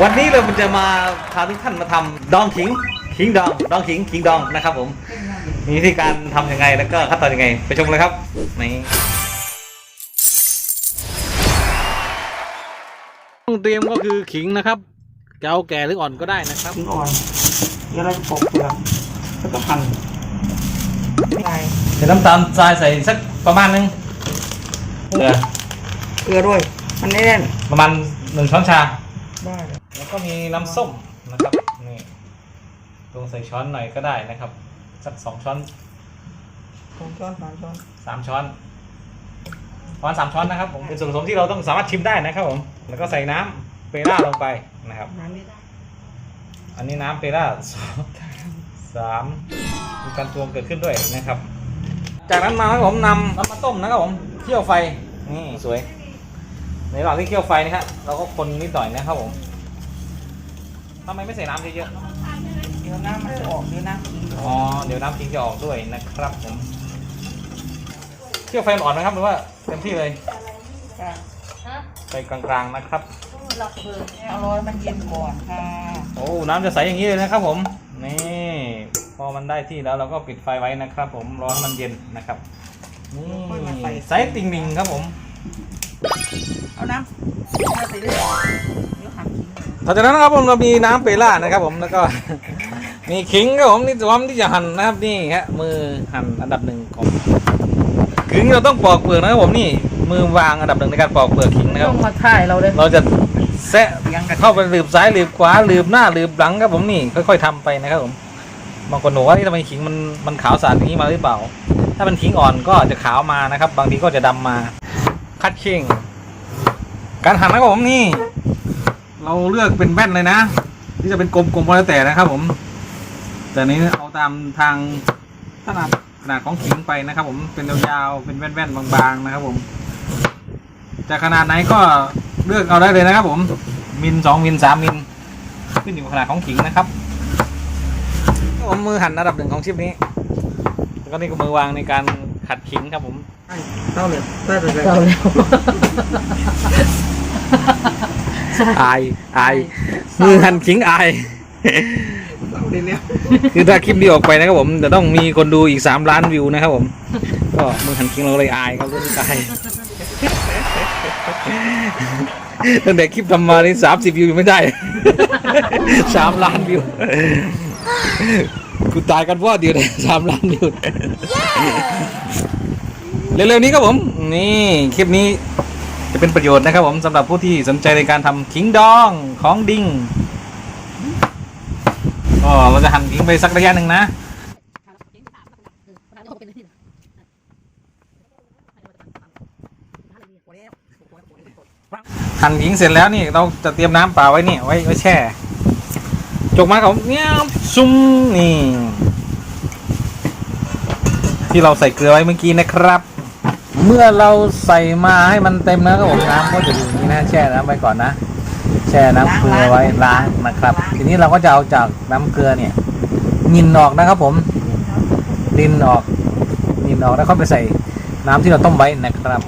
วันนี้เราจะมาพาทุกท่านมาทำดองขิงขิงดองดองขิงขิงดองนะครับผมมีวิธีการทำยังไงแล้วก็ขั้นตอนยังไงไปชมเลยครับนี่ต้องเตรียมก็คือขิงนะครับจะเอาแก่หรืออ่อนก็ได้นะครับขิงอ่อนเดี๋ยวเราจะปอกเปลือกแล้วก็หั่นไม่ได้ใส่น้ำตาลทรายใส่สักประมาณนึงเกลือเกลือด้วย มันแน่นประมาณหนึ่งช้อนชาได้เลยแล้ว ก็มีน้ำส้มนะครับนี่ลงใส่ช้อนหน่อยก็ได้นะครับ สักสองช้อนสองช้อนสามช้อนสามช้อนประมาณสามช้อนนะครับผมเป็นส่วนผสมที่เราต้องสามารถชิมได้นะครับผมแล้วก็ใส่น้ำเปร่าลงไปนะครับ น้ำไม่ได้อันนี้น้ำเปร่าสองสามมีการตวงเกิดขึ้นด้วยนะครับ จากนั้นมาครับผมนำน้ำมาต้มนะครับผมเคี่ยวไฟนี่สวยในระหว่างที่เคี่ยวไฟนี่ฮะเราก็คนนิดหน่อยนะครับผม ทำไมไม่ใส่น้ำเยอะๆเดี๋ยวน้ำมันจะออกเดี๋ยวน้ำขิงจะออ๋ออกเดี๋ยวน้ำทิ้งจะออกด้วยนะครับผมเคี่ยวไฟอ่อนไหมครับหรือว่าเต็มที่เลยค่ะไฟกลางๆนะครับ เอาร้อยมันเย็นก่อนค่ะโอ้น้ำจะใสอย่างนี้เลยนะครับผม นี่ พอมันได้ที่แล้วเราก็ปิดไฟไว้นะครับ ผมรอให้มันเย็นนะครับ นี่ใสติ่งหนิงครับผม เอาน้ำเอาใส่เลยเดี๋ยวหั่นขิง หลังจากนั้นนะครับผมเรามีน้ำเปร่านะครับ ผมแล้วก็มีขิงครับผมนี่พร้อมที่จะหั่นนะครับนี่ฮะมือหั่นอันดับหนึ่งของขิงเราต้องปอกเปลือกนะครับผมนี่มือวางอันดับหนึ่งในการปอกเปลือกขิงนะครับต้องมาถ่ายเราเลยเราจะแซะเลี้ยงกันเข้าไปหลืบซ้ายหลืบขวาหลืบหน้าหลืบหลังครับผมนี่ค่อย ๆทำไปนะครับผมบางคนบอกว่าที่ทำไมขิงมันมันขาวสะอาดอย่างนี้มาหรือเปล่า ถ้ามันขิงอ่อนก็จะขาวมานะครับ บางทีก็จะดำมาคัดเข่งการหั่นนะครับผมนี่ เราเลือกเป็นแว่นเลยนะ ที่จะเป็นกลมๆก็แล้วแต่นะครับ ผม แต่นี้เอาตามทางขนาดขนาดของขิงไปนะครับ ผมเป็นยาวๆเป็นแว่นๆบางๆนะครับ ผมจะขนาดไหนก็เลือกเอาได้เลยนะครับ ผม มิลสองมิลสามมิลขึ้นอยู่กับขนาดของขิงนะครับผมมือหั่นระดับหนึ่งของชิปนี้ แล้วก็นี่ก็มือวางในการขัดขิงครับผม เต้าเลยเต้าเลยเก่าแล้ว อายอายมือหั่นขิงอายเต้าเลยเนี่ยคือถ้าคลิปนี้ออกไปนะครับผมจะต้องมีคนดูอีกสามล้านวิวนะครับผม ก็มือหันคิงเราเลยอายครับรู้สึกอายตั้งแต่คลิปทำมานี่สามสิบวิวยังไม่ได้สามล้านวิวกูตายกันเพราะเดียวเลยสามล้านวิวเร็วๆนี้ครับผม นี่คลิปนี้ จะเป็นประโยชน์นะครับผมสำหรับผู้ที่สนใจในการทำขิงดองของดิงก็เราจะหั่นทิ้งไปสักระยะหนึ่งนะหั่นทิ้งเสร็จแล้วนี่เราจะเตรียมน้ำเปล่าไว้นี่ไว้ไว้แช่จกมาของเนี่ยซุ่มนี่ที่เราใส่เกลือไว้เมื่อกี้นะครับ เมื่อเราใส่มาให้มันเต็มนะครับผมน้ำก็จะอยู่อย่างนี้นะแช่น้ำไว้ก่อนนะ แช่น้ำเกลือไว้ล้างนะครับ ทีนี้เราก็จะเอาจากน้ำเกลือเนี่ยยินออกนะครับ ผมดินออกยินออกแล้วเข้าไปใส่น้ำที่เราต้มไว้นะครับ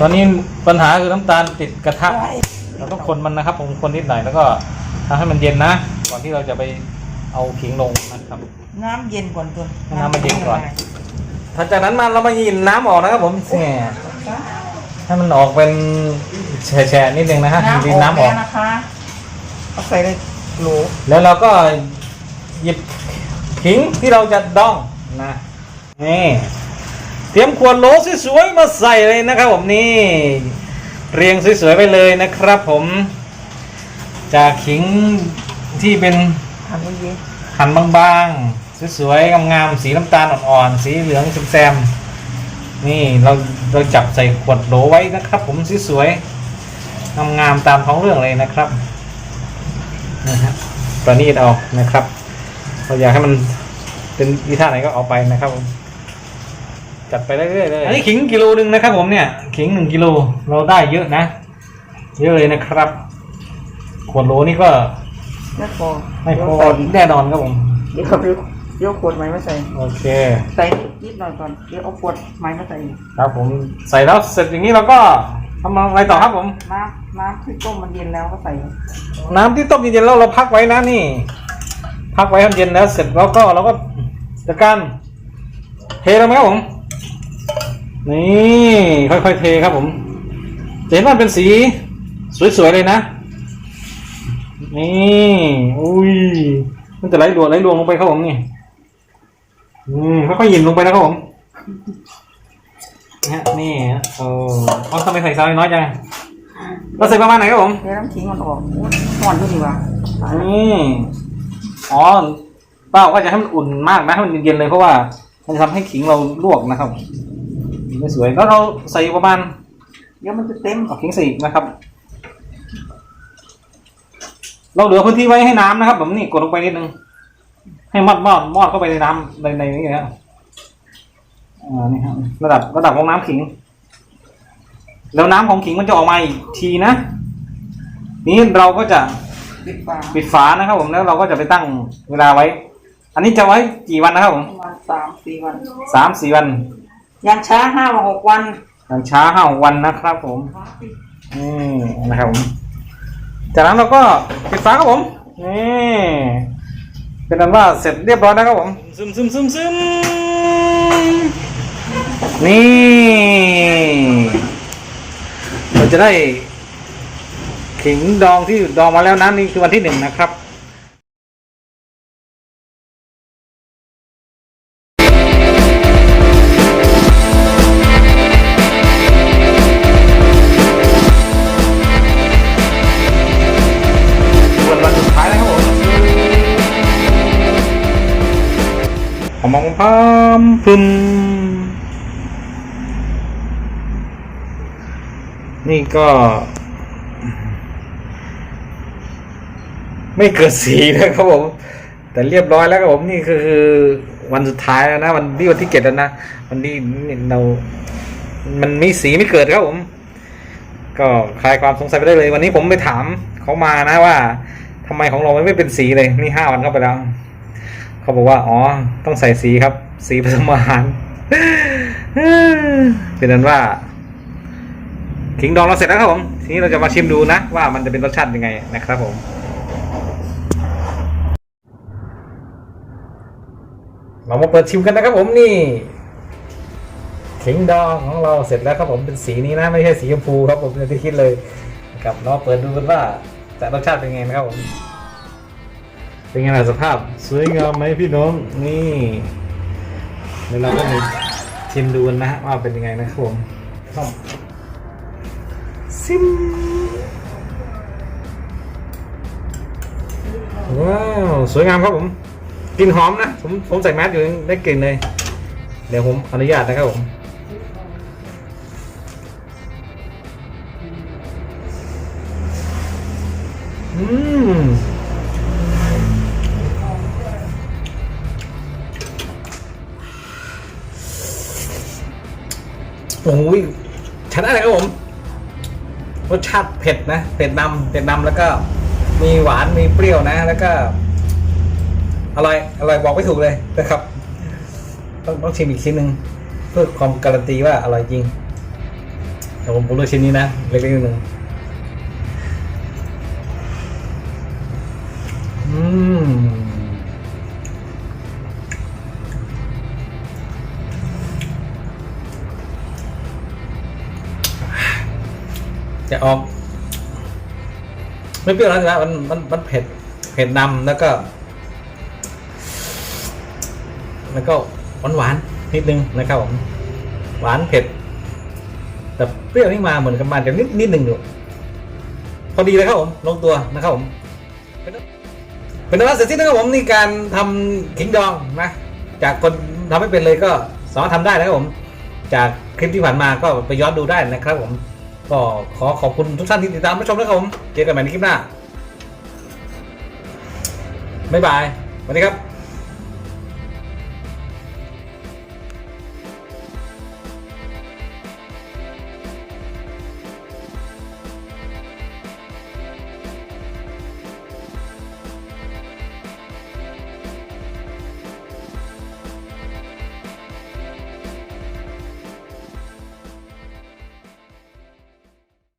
ตอนนี้ปัญหาคือน้ำตาลติดกระทะเราต้องคนมันนะครับ ผมคนนิดหน่อยแล้วก็ทำให้มันเย็นนะ ก่อนที่เราจะไปเอาขิงลงนะครับ น้ำเย็นก่อนตัวให้น้ำมันเย็นก่อน หลังจากนั้นมาเรามายินน้ำออกนะครับผมแช่ให้มันออกเป็นแฉะๆนิดนึงนะฮะน้ำดิอนอกน้ำอแล้อกวนะคะเอาใส่เลยโหลแล้วเราก็หยิบขิงที่เราจะดองนะนี่เตรียมขวดโหลสวยๆมาใส่เลยนะครับผมนี่เรียงสวยๆไปเลยนะครับผมจากขิงที่เป็นทำมันเย็นหั่นบางๆ สวยๆงามๆสีน้ำตาลอ่อนๆสีเหลืองแซมๆนี่เราเราจับใส่ขวดโหลไว้นะครับ ผมสวยๆงามๆตามท้องเรื่องเลยนะครับนะฮะประณีตเอานะครับเราอยากให้มันเป็นอีท่าไหนก็เอาไปนะครับผมจัดไปเรื่อยๆเลยอันนี้ขิงกิโลหนึ่งนะครับผมเนี่ยขิงหนึ่งกิโลเราได้เยอะนะ เยอะเลยนะครับ ขวดโหลนี่ก็ไม่พอไม่พอแน่นอนครับผมเดี๋ยวเขาเดี๋ยวเดี๋ยวขวดไม้มาใส่ โอเค ใส่นิดหน่อยก่อน เดี๋ยวเอาขวดไม้มาใส่อีกครับผมใส่แล้วเสร็จอย่างนี้เราก็ทำอะไรต่อครับผม น้ำน้ำที่ต้มมันเย็นแล้วก็ใส่ น้ำที่ต้มเย็นๆแล้วเราพักไว้นะนี่ พักไว้ให้มันเย็นแล้วเสร็จแล้วก็เราก็จัดการเทลงไหมครับผม นี่ค่อยๆเทครับผมจะเห็นว่ามันเป็นสีสวยๆเลยนะ นี่ อุ้ย มันจะไหลรวงไหลรวงลงไปครับผมนี่ อืมค่อยๆหยินลงไปนะครับผมนะฮะนี่ฮะโอ้เอาทำไมใส่ซาวน้อยจังเราใส่ประมาณไหนครับผมเทน้ำขิงมันออกอุ๊ยห่อนด้วยดีวะนี่อ๋อป้าบอกว่าจะให้มันอุ่นมากนะให้มันเย็นๆเลยเพราะว่า มันจะทำให้ขิงเราลวกนะครับไม่สวยแล้วเราใส่ประมาณเดี๋ยวมันจะเต็มเอาขิงใส่อีกนะครับ เราเหลือพื้นที่ไว้ให้น้ำนะครับ ผมนี่กดลงไปนิดนึง ให้มอดมอดมอดเข้าไปในน้ำในในนี้นะอ่านี่ครับระดับระดับของน้ำขิง แล้วน้ำของขิงมันจะออกมาอีกทีนะนี้เราก็จะปิดฝาปิดฝานะครับ ผมแล้วเราก็จะไปตั้งเวลาไว้ อันนี้จะไว้กี่วันนะครับผมประมาณสามสี่วันสามสี่วันอย่างช้าห้ามาหกวันอย่างช้าห้าวันนะครับ ผมนี่นะครับผมจากนั้นเราก็ปิดฝาครับผมนี่ เป็นอันว่าเสร็จเรียบร้อยนะครับผม ซึมซึมซึมซึมนี่เราจะได้ขิงดองที่ดองมาแล้วนะนี่คือวันที่หนึ่งนะครับ หอมองพามพึมนี่ก็ ไม่เกิดสีนะครับผม แต่เรียบร้อยแล้วครับผมนี่คือวันสุดท้ายแล้วนะวันที่วันที่เจ็ดแล้วนะวันนี้เรา มันมีสีไม่เกิดครับผม ก็คลายความสงสัยไปได้เลย วันนี้ผมไปถามเขามานะว่าทำไมของเราไม่เป็นสีเลย นี่ห้าวันเข้าไปแล้ว เขาบอกว่า อ๋อ ต้องใส่สีครับ สีผสมอาหารเป็นนั้นว่าขิงดองเราเสร็จแล้วครับผม ทีนี้เราจะมาชิมดูนะ ว่ามันจะเป็นรสชาติยังไงนะครับผมเรามาเปิดชิมกันนะครับผมนี่ขิงดองของเราเสร็จแล้วครับผมเป็นสีนี้นะ ไม่ใช่สีชมพูครับผมอย่างที่คิดเลยนะครับเราเปิดดูกันว่าจะรสชาติเป็นไงนะครับผม เป็นไงล่ะสภาพสวยงามไหมพี่น้องนี่เดี๋ยวเราก็มาชิมดูกันนะฮะว่าเป็นยังไงนะครับผมซิมว้าวสวยงามครับผมกลิ่นหอมนะผมผมใส่แมสอยู่ได้กลิ่นเลย เดี๋ยวผมอนุญาตนะครับผมอืม โอ้ยชนะเลยครับผมรสชาติเผ็ดนะเผ็ดนำเผ็ดนำแล้วก็ มีหวานมีเปรี้ยวนะ แล้วก็อร่อยอร่อยบอกไม่ถูกเลยนะครับ ต้องต้องชิมอีกชิ้นหนึ่งเพื่อความการันตีว่าอร่อยจริงแต่ผมผมเลือกชิ้นนี้นะเล็กๆนิดนึงอืม จะออก ไม่เปรี้ยวแล้วนะมันมันมันเผ็ดเผ็ดนำแล้วก็ แล้วก็หวานหวานนิดนึงนะครับผมหวานเผ็ดแต่เปรี้ยวนี่มาเหมือนกับมาจากนิดนิดหนึ่งอยู่พอดีเลยครับผมลงตัวนะครับผมเป็นนอันว่าเสร็จสิ้นนะครับผมนี่การทำขิงดองนะจากคนทำไม่เป็นเลยก็สามารถทำได้นะครับผม จากคลิปที่ผ่านมาก็ไปย้อนดูได้นะครับผม ก็ขอขอบคุณทุกท่านที่ติดตามรับชมนะครับผมเจอกันใหม่ในคลิปหน้าบ๊ายบายสวัสดีครับ